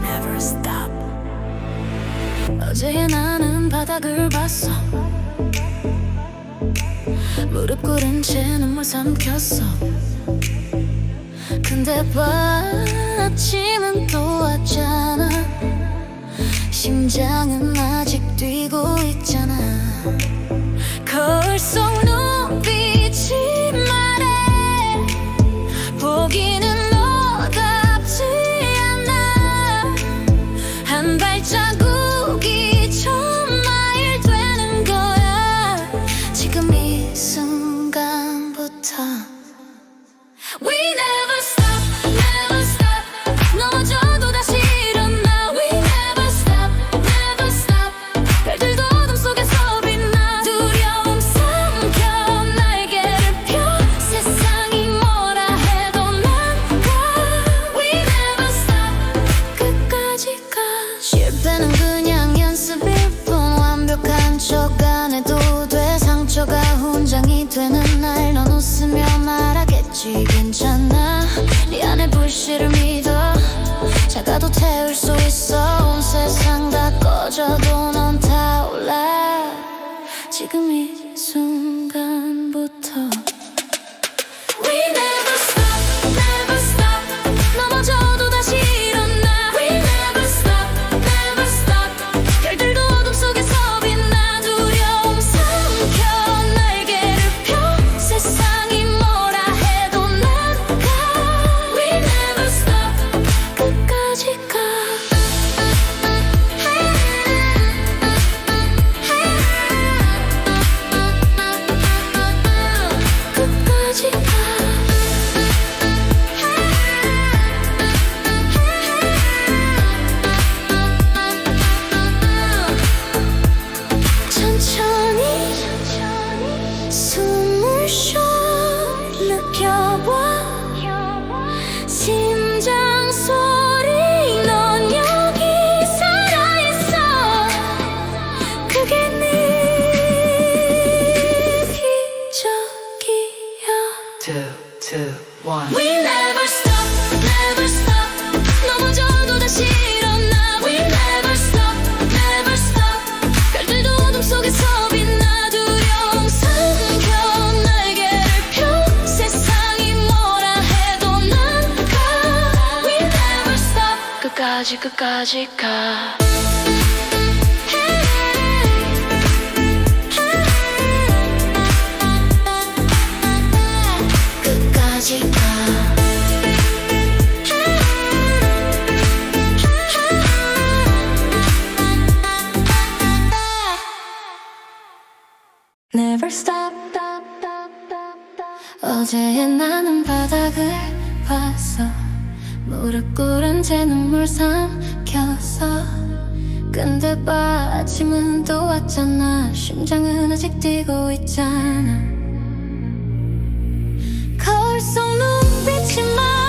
Never stop. 어제 나는 바닥을 봤어. 무릎 꿇은 채 눈물 삼켰어. 근데 봐, 아침은 또 왔잖아. 심장은 아직 뛰고 있잖아. 실패는 그냥 연습일 뿐 완벽한 척 불씨를 믿어. 작아도 태울 수 있어. 온 세상 다 꺼져도 넌 타올라. 지금 이 순간 one. We never stop, never stop. 넘어져도 다시 일어나. We never stop, never stop. 별들도 어둠 속에서 빛나 두려움 삼켜 날개를 펴. 세상이 뭐라 해도 난 가. We never stop. 끝까지 끝까지 가. Never stop. 어제 나는 바닥을 봤어. 무릎 꿇은 채 눈물 삼켰어. 근데 봐, 아침은 또 왔잖아. 심장은 아직 뛰고 있잖아. 거울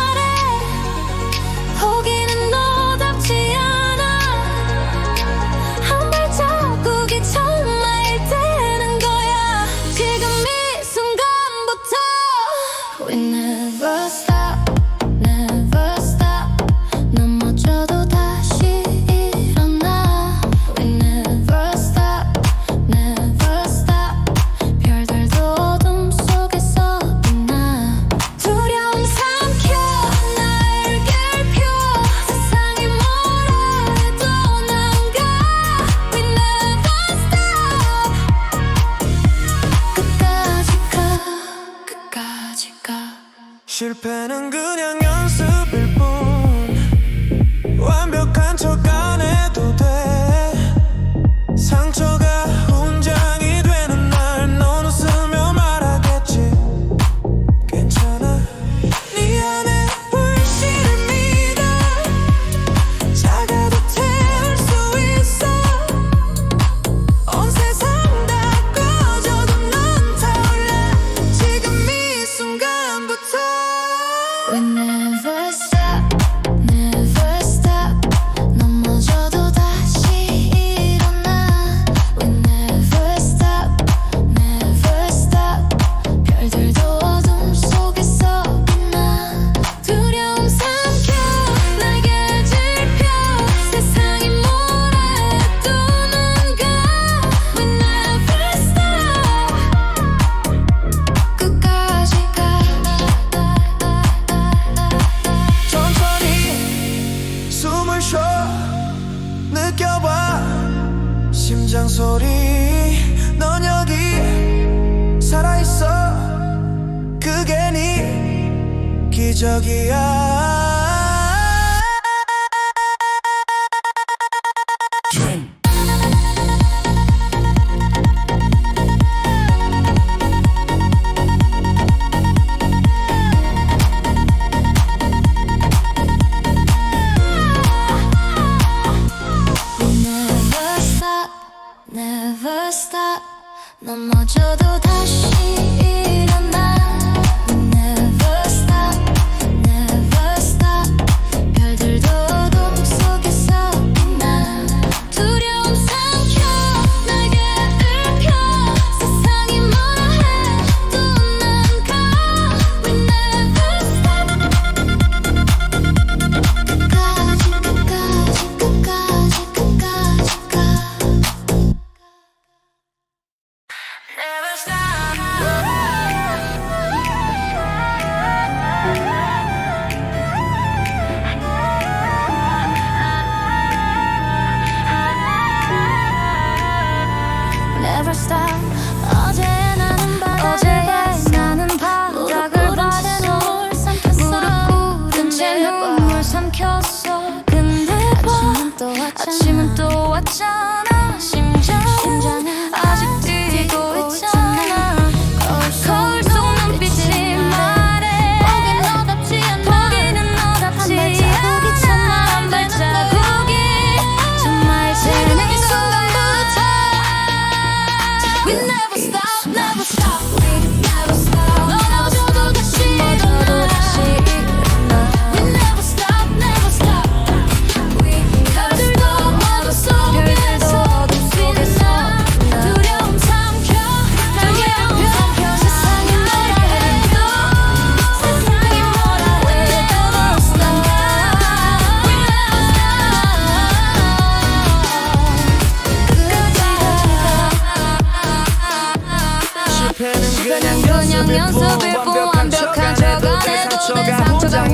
기적이야.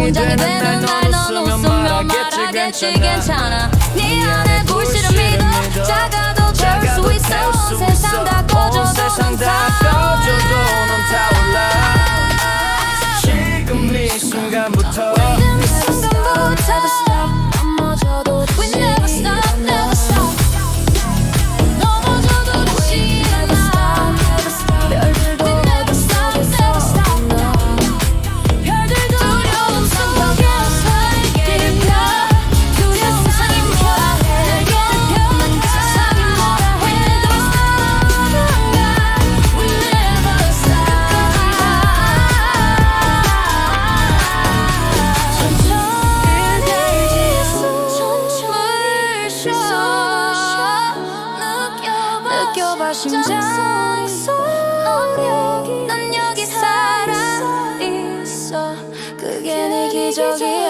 긴장이 되는 날넌 웃으면 말하겠지 괜찮아. 네, 네 안에 불씨를 믿어. 작아도 될수 있어. 세상 다 꺼져도 넌 타올라. 지금 네 이 순간부터 느껴봐 심장 속난 여기 살아 있어. 그게 내 기적이야.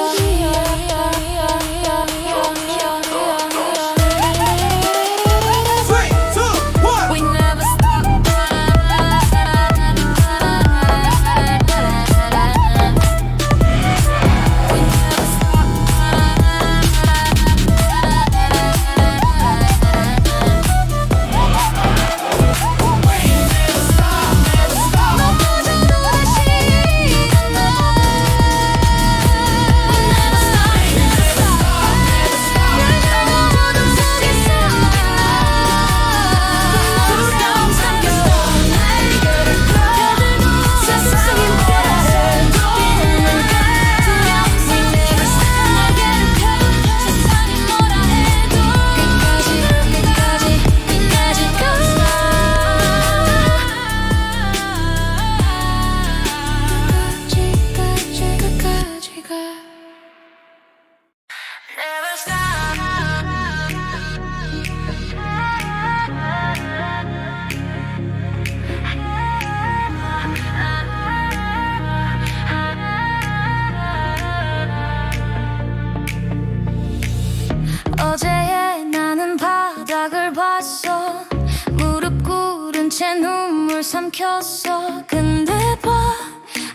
어제의 나는 바닥을 봤어. 무릎 꿇은 채 눈물 삼켰어. 근데 봐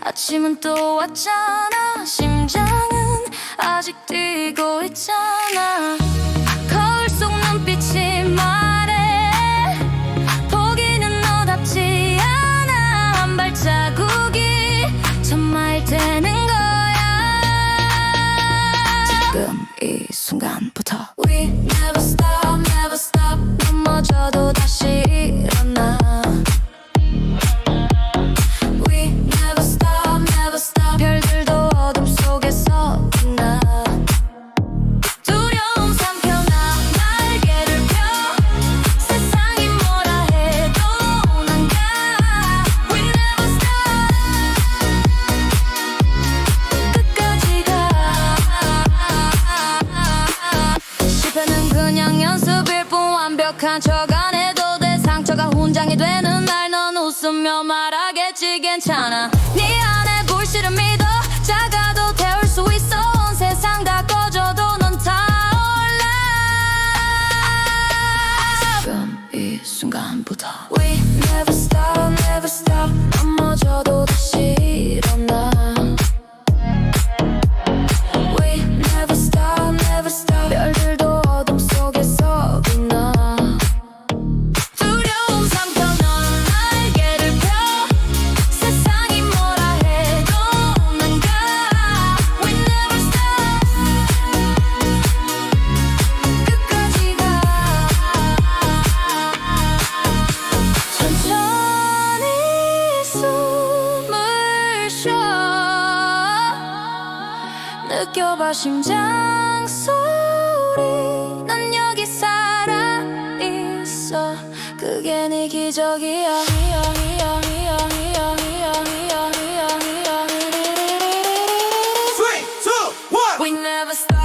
아침은 또 왔잖아. 아직 뛰고 있잖아. 거울 속 눈빛이 말해. 보기는 너답지 않아. 한 발자국이 정말 되는 거야. 지금 이 순간부터 완벽한 척 안 해도 돼. 상처가 훈장이 되는 날 넌 웃으며 말하겠지. 괜찮아. 네 안에 불씨를 믿어. 작아도 태울 수 있어. 온 세상 다 꺼져도 넌 타올라. 지금 이 순간부터. We never stop, never stop 아껴봐 심장 소리. 난 여기 살아있어. 그게 네 기적이야. We never stop.